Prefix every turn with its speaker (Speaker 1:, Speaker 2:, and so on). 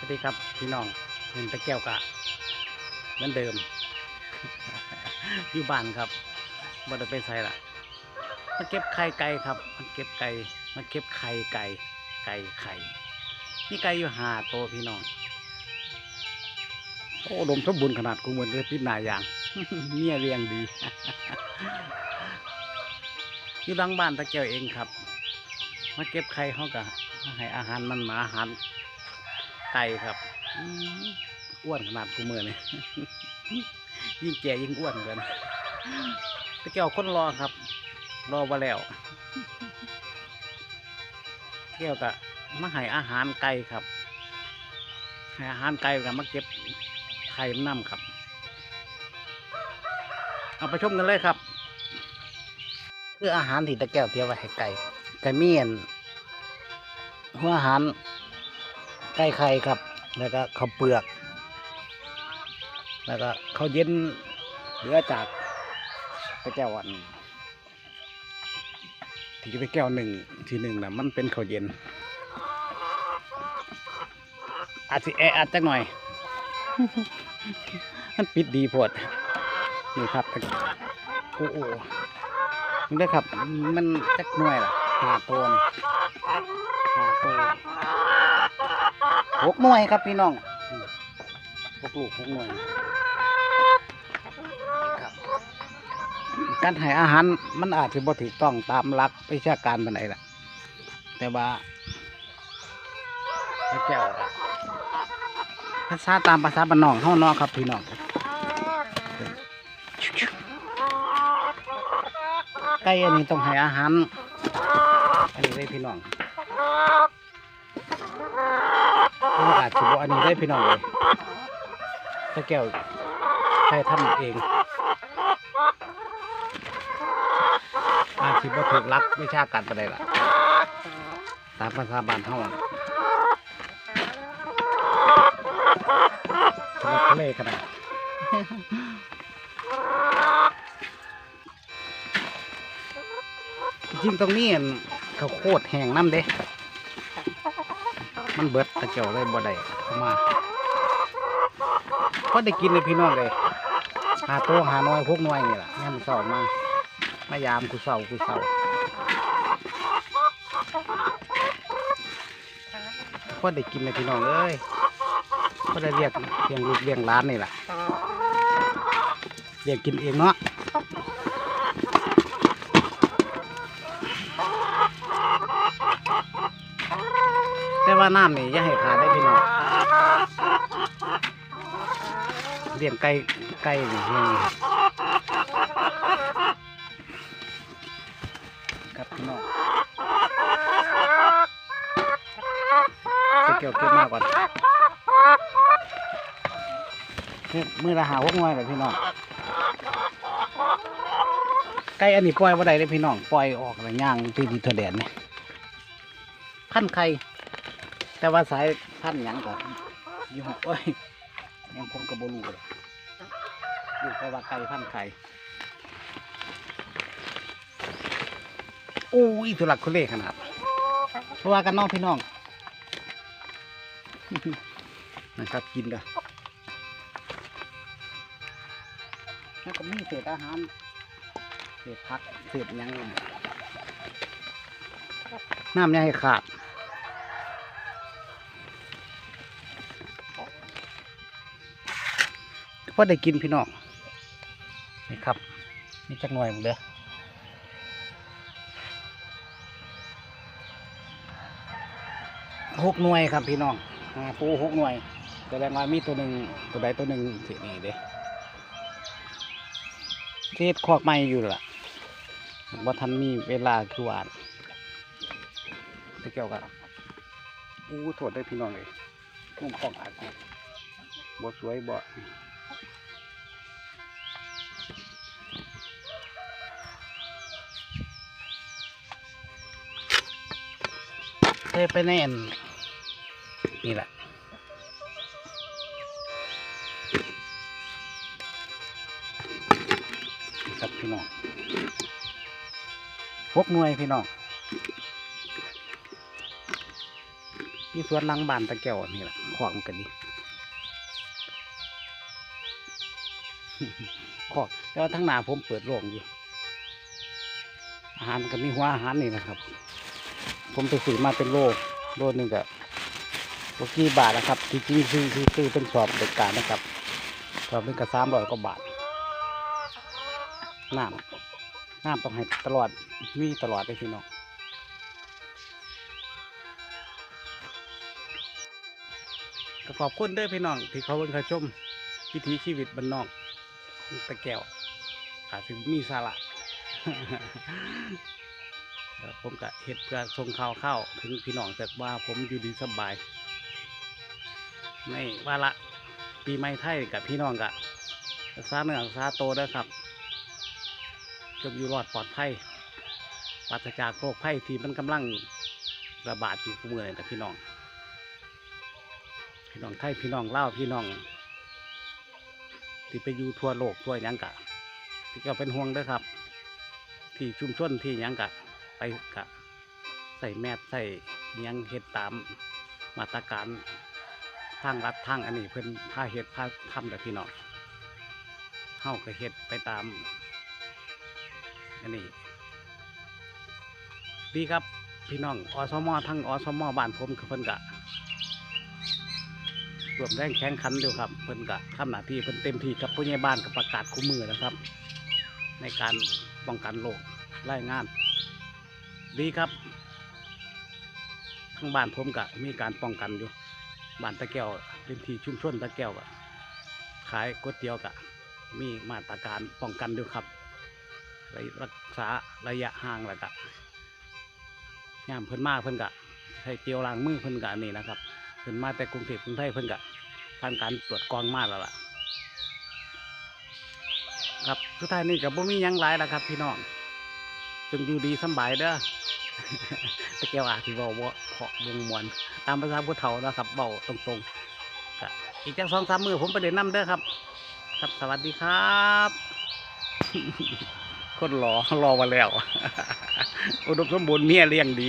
Speaker 1: สวัสดีครับพี่น้องเห็นตะแก้วกะเหมือนเดิม อยู่บ้านครับบ่ได้ไปใส่ละมาเก็บไข่ไก่ครับมาเก็บไก่มาเก็บไข่ไก่ ไก่ไข่นี่ไก่อยู่หาโตวพี่น้องโอ้ดมสมบูรณ์ขนาดกูเหมือนเลยพิษนายางเมียเลี้ยงดีอยู่หลังบ้านตะแก้วเองครับ มาเก็บไข่เขากะให้อาหารมันหมาอาหาร ไก่ครับอ้วนขนาดกูมือนี่ยิ่งแก่ยิ่งอ้วนเกินตะเกียวคนรอครับ รอมาแล้วเกี่ยวกับมาให้อาหารไก่ครับให้อาหารไก่กับมาเก็บไข่มันน้ำครับ เอาไปชมกันเลยครับ คืออาหารที่ตะแก้วเตรียมไว้ให้ไก่ไก่เมียนหัวอาหาร ไก่ไข่ครับ แล้วก็ข้าวเปลือก แล้วก็ข้าวเย็นเหลือจากตะแก้วอันที่ตะแก้วหนึ่งทีหนึ่งนะมันเป็นข้าวเย็น อาจสิแออัดจักหน่อย มันปิดดีโพดนี่ครับโอ้โหนี่ครับ มันจักหน่วยล่ะหาตัวหาตัว หกหน่วยครับพี่น้องอืมหกลูกหกหน่วยครับการให้อาหารมันอาจจะบ่ถูกต้องตามหลักวิชาการปานใดล่ะ แต่ว่าไอ้แก้วอะภาษาตามภาษาบ้านนอกเฮาเนาะครับพี่น้องไก่อันนี้ต้องให้อาหาร อันนี้เลยพี่น้อง มันอาจจะบอกอันนี้ได้พี่น้องเลยถ้าแก้วใครทำเอง อาจจะบ่าถูกลักวิชาการไปได้ล่ะ ตามภาษาบ้านเฮาอะสำหรับทะเลขนาดจริงตรงนี้เขาโคตรแห้งน้ำเด้ มันเบิดตะเกียวเลยบ่ได้เข้ามาพอได้กินเลยพี่น้องเลยหาโตวหาน้อยพวกน้อยนี่แหละนี่มันเศร้ามากมายามกูเศร้ากูเศร้าพอได้กินเลยพี่น้องเอ้ยพอได้เรียกเลี้ยงลูกเลี้ยงร้านนี่แหละเรียกกินเองเนาะ ว่าน้ำนี่อย่าให้ขาดได้พี่น้องเลี้ยงไก่ไก่นี่เลี้ยงครับพี่น้องจะเกี่ยวเก็บมากกว่าเนี่ยมือละหาพวกน้อยเลยพี่น้องไก่อันนี้ปล่อยว่าใดเลยพี่น้องปล่อยออกอะไรย่างที่ดีเทอแดนเนี่ยพันไข่ แต่ว่าสายพันธุ์หยังก็ยี่ห้อโอ้ยยังผมกับบรูเลยดูไปว่าไก่พันธุ์ไข่โอ้ยทุลักทุเลขนาดเพราะว่ากันน้องพี่น้อง นะครับกินกันแล้วก็มีเศษอาหารเศษผักเศษยังน้ำอย่าให้ขาด อได้กินพี่น้องนี่ครับนี่จักหน่วยหมดเลยหกหน่วยครับพี่น้องอ่าปูหกหน่วยแสดงว่ามีตัวหนึ่งตัวใดตัวหนึ่งสินี่เด้เทศคอกไม้อยู่ล่ะว่าทันมีเวลาคือหวานจะเกี่ยวกับอู้โทษได้พี่น้องเลยมุมกล้องอาจจะบ่สวยบ่ เคยไปในอันนี่แหละครับพี่น้องพกหน่วยพี่น้องที่สวนลังบานตะแก้วนี่แหละขวางกันดีขอกแต่ว่าทั้งหนาผมเปิดโล่งอยู่อาหารก็มีหัวอาหารนี่นะครับ ผมไปซื้อมาเป็นโลโลหนึงก็บกี่บาทนะครับจริงซื้อซื้อซื้อเป็นสอบเด็กการนะครับสอบหนึงก็สามร้อยกว่าบาทน้ำน้ำต้องให้ตลอดมีตลอดเลยพี่น้องก็ขอบคุณเด้อพี่น้อง ที่เขาเบิ่งเขาชมวิถีชีวิตบ้านนอกของตะแก้วอาจจะมีสาระแล้ว ผมก็เห็ดเพื่อส่งข่าวเข้าถึงพี่น้องแต่ว่าผมอยู่ดีสบายไม่ว่าละปีใหม่ไทยกับพี่น้องกะรักษาเนื้อรักษาโตวเด้ครับจงอยู่รอดปลอดภัยปราศจากโรคภัยที่มันกำลังระบาดอยู่เมื่อนี่แต่พี่น้อง พี่น้องไทยพี่น้องเล่าพี่น้อง ที่ไปอยู่ทั่วโลกทั่วยังกะที่ก็เป็นห่วงเด้ครับ ที่ชุมชนที่ยังกะ ไปกะใส่แมสใส่หยังเฮ็ดตามมาตรการทางรัฐทางอันนี้เพิ่นพาเฮ็ดพาทำแต่พี่น้องเฮาก็เฮ็ดไปตามอันนี้ดีครับพี่น้องอสมอทั้งอสมอบ้านผมก็เพิ่นกะรวมแรงแข่งขันอยู่ครับเพิ่นกะทำหน้าที่เพิ่นเต็มที่กับผู้ใหญ่บ้านกับประกาศคู่มือนะครับ ในการป้องกันโรคไล่งาน ดีครับทั้งบ้านผมกะมีการป้องกันอยู่บ้านตะแก้วเป็นที่ชุมชนตะแก้วกะขายก๋วยเตี๋ยวกะ มีมาตรการป้องกันด้วยครับรักษาระยะห่างแล้วกะยามเพิ่นมากเพิ่นกะใช้เจลล้างมือเพิ่นกะนี่นะครับเพิ่นมาแต่กรุงเทพกรุงไทยเพิ่นกะผ่านการตรวจกรองมากแล้วล่ะ ครับสุดท้ายนี่กับบ่มียังหลายแล้วครับ พี่น้อง จงอยู่ดีสบายเด้อตะเกียวอาจสิเว้าเพาะวงมวนตามภาษาผู้เฒ่านะครับเบาตรงๆก็อีกจังสองสามมือผมไปเดินน้ำเด้อครับ ครับสวัสดีครับ คนรอรอมาแล้ว อุดมสมบูรณ์เมียเลี้ยงดี